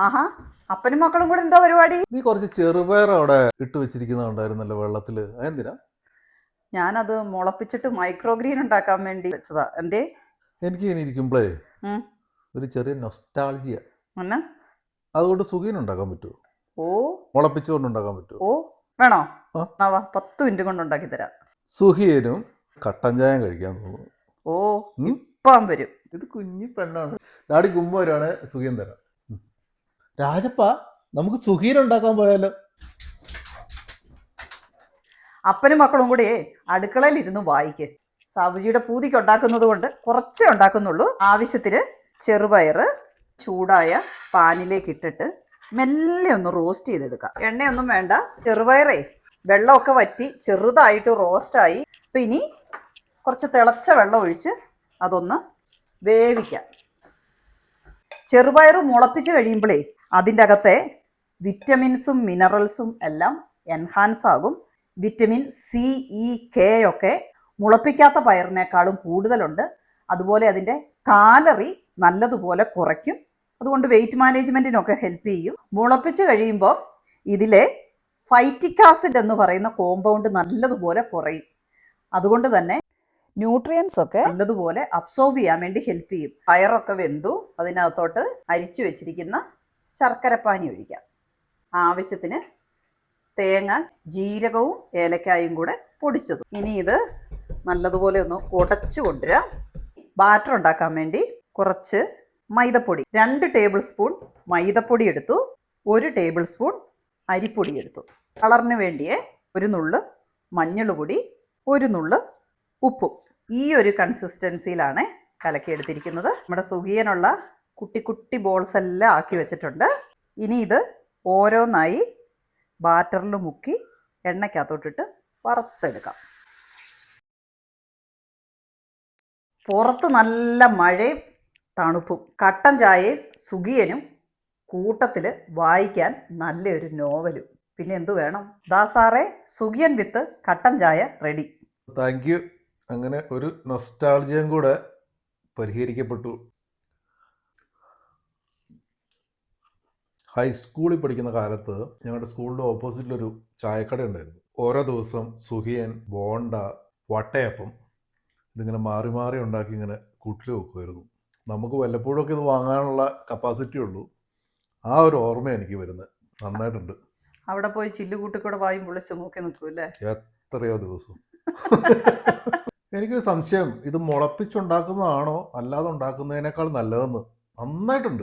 ആഹാ അപ്പനും മക്കളും കൂടെ എന്താ പരിപാടി? നീ കുറച്ച് ചെറുപയർ അവിടെ ഇട്ട് വെച്ചിരിക്കുന്നുണ്ടായിരുന്നല്ലോ വെള്ളത്തിൽ. എന്തിനാ ഞാനത് മുളപ്പിച്ചിട്ട് മൈക്രോഗ്രീൻ ഉണ്ടാക്കാൻ വേണ്ടി വെച്ചതാ. എന്തേ? എനിക്ക് ഇങ്ങനെ ഇരിക്കുമ്പോഴേ ഉം. ഒരു ചെറിയ നൊസ്റ്റാൾജിയ എന്നാ അതുകൊണ്ട് സുഖീൻ ഉണ്ടാക്കാൻ പറ്റുമോ ഓ. മുളപ്പിച്ചുകൊണ്ട് ഉണ്ടാക്കാൻ പറ്റുമോ ഓ വേണോ? ആ. എന്നാ വാ പത്ത് മിനിറ്റ് കൊണ്ട് ഉണ്ടാക്കി തരാം. സുഖീനും കട്ടൻ ചായം കഴിക്കാൻ തോന്നുന്നു. ഓ ഉം? ഇപ്പം വരും. ഇത് കുഞ്ഞി പെണ്ണാണ്. ഡാഡി കുമ്പ വരുവാണ് സുഖീൻ തരാം. രാജപ്പ നമുക്ക് സുഖീൻ ഉണ്ടാക്കാൻ പോയാലോ? അപ്പനും മക്കളും കൂടി അടുക്കളയിൽ ഇരുന്ന് വായിക്ക്. സാബുജിയുടെ പൂതിക്ക് ഉണ്ടാക്കുന്നത് കൊണ്ട് കുറച്ചേ ഉണ്ടാക്കുന്നുള്ളൂ. ആവശ്യത്തിന് ചെറുപയറ് ചൂടായ പാനിലേക്ക് ഇട്ടിട്ട് മെല്ലെ ഒന്ന് റോസ്റ്റ് ചെയ്തെടുക്കാം. എണ്ണയൊന്നും വേണ്ട ചെറുപയറേ. വെള്ളമൊക്കെ വറ്റി ചെറുതായിട്ട് റോസ്റ്റായി അപ്പം ഇനി കുറച്ച് തിളച്ച വെള്ളം ഒഴിച്ച് അതൊന്ന് വേവിക്കാം. ചെറുപയർ മുളപ്പിച്ച് കഴിയുമ്പോഴേ അതിന്റെ അകത്തെ വിറ്റമിൻസും മിനറൽസും എല്ലാം എൻഹാൻസ് ആകും. വിറ്റമിൻ സി ഇ കെ ഒക്കെ മുളപ്പിക്കാത്ത പയറിനേക്കാളും കൂടുതലുണ്ട്. അതുപോലെ അതിന്റെ കാലറി നല്ലതുപോലെ കുറയ്ക്കും. അതുകൊണ്ട് വെയിറ്റ് മാനേജ്മെന്റിനൊക്കെ ഹെൽപ്പ് ചെയ്യും. മുളപ്പിച്ച് കഴിയുമ്പോൾ ഇതിലെ ഫൈറ്റിക് ആസിഡ് എന്ന് പറയുന്ന കോമ്പൗണ്ട് നല്ലതുപോലെ കുറയും. അതുകൊണ്ട് തന്നെ ന്യൂട്രിയൻസ് ഒക്കെ നല്ലതുപോലെ അബ്സോർബ് ചെയ്യാൻ വേണ്ടി ഹെൽപ്പ് ചെയ്യും. പയറൊക്കെ വെന്തു അതിനകത്തോട്ട് അരിച്ചു വെച്ചിരിക്കുന്ന ശർക്കരപ്പാനി ഒഴിക്കാം. ആവശ്യത്തിന് തേങ്ങ ജീരകവും ഏലക്കായും കൂടെ പൊടിച്ചത്. ഇനി ഇത് നല്ലതുപോലെ ഒന്ന് ഉടച്ചു കൊണ്ടുവരാം. ബാറ്റർ ഉണ്ടാക്കാൻ വേണ്ടി കുറച്ച് മൈദപ്പൊടി രണ്ട് ടേബിൾ സ്പൂൺ മൈദപ്പൊടി എടുത്തു ഒരു ടേബിൾ സ്പൂൺ അരിപ്പൊടി എടുത്തു. കളറിന് വേണ്ടിയേ ഒരു നുള്ള് മഞ്ഞൾ പൊടി ഒരു നുള്ള് ഉപ്പും. ഈ ഒരു കൺസിസ്റ്റൻസിയിലാണ് കലക്കിയെടുത്തിരിക്കുന്നത്. നമ്മുടെ സുഖിയനുള്ള കുട്ടി കുട്ടി ബോൾസ് എല്ലാം ആക്കി വെച്ചിട്ടുണ്ട്. ഇനി ഇത് ഓരോന്നായി ബാറ്ററിൽ മുക്കി എണ്ണയ്ക്കകത്തോട്ടിട്ട് വറുത്തെടുക്കാം. പുറത്ത് നല്ല മഴയും തണുപ്പും കട്ടൻ ചായയും സുഖിയനും കൂട്ടത്തിൽ വായിക്കാൻ നല്ലൊരു നോവലും. പിന്നെ എന്തു വേണം? ദാ സാറേ സുഖിയൻ വിത്ത് കട്ടൻ ചായ റെഡി താങ്ക് യു അങ്ങനെ ഒരു നൊസ്റ്റാൾജിയം കൂടെ പരിഹരിക്കപ്പെട്ടു. ഹൈസ്കൂളിൽ പഠിക്കുന്ന കാലത്ത് ഞങ്ങളുടെ സ്കൂളിന്റെ ഓപ്പോസിറ്റിലൊരു ചായക്കട ഉണ്ടായിരുന്നു. ഓരോ ദിവസം സുഹിയൻ ബോണ്ട വട്ടയപ്പം ഇതിങ്ങനെ മാറി മാറി ഉണ്ടാക്കി ഇങ്ങനെ കൂട്ടിൽ വെക്കുമായിരുന്നു. നമുക്ക് വല്ലപ്പോഴൊക്കെ ഇത് വാങ്ങാനുള്ള കപ്പാസിറ്റി ഉള്ളൂ. ആ ഒരു ഓർമ്മ എനിക്ക് വരുന്നത്. നന്നായിട്ടുണ്ട്. അവിടെ പോയി ചില്ലുകൂട്ടിക്കൂടെ വായും പൊളിച്ച് നോക്കി നിൽക്കൂല്ലേ? എത്രയോ ദിവസം. എനിക്കൊരു സംശയം. ഇത് മുളപ്പിച്ചുണ്ടാക്കുന്നതാണോ? അല്ലാതെ ഉണ്ടാക്കുന്നതിനേക്കാൾ നല്ലതെന്ന്. നന്നായിട്ടുണ്ട്.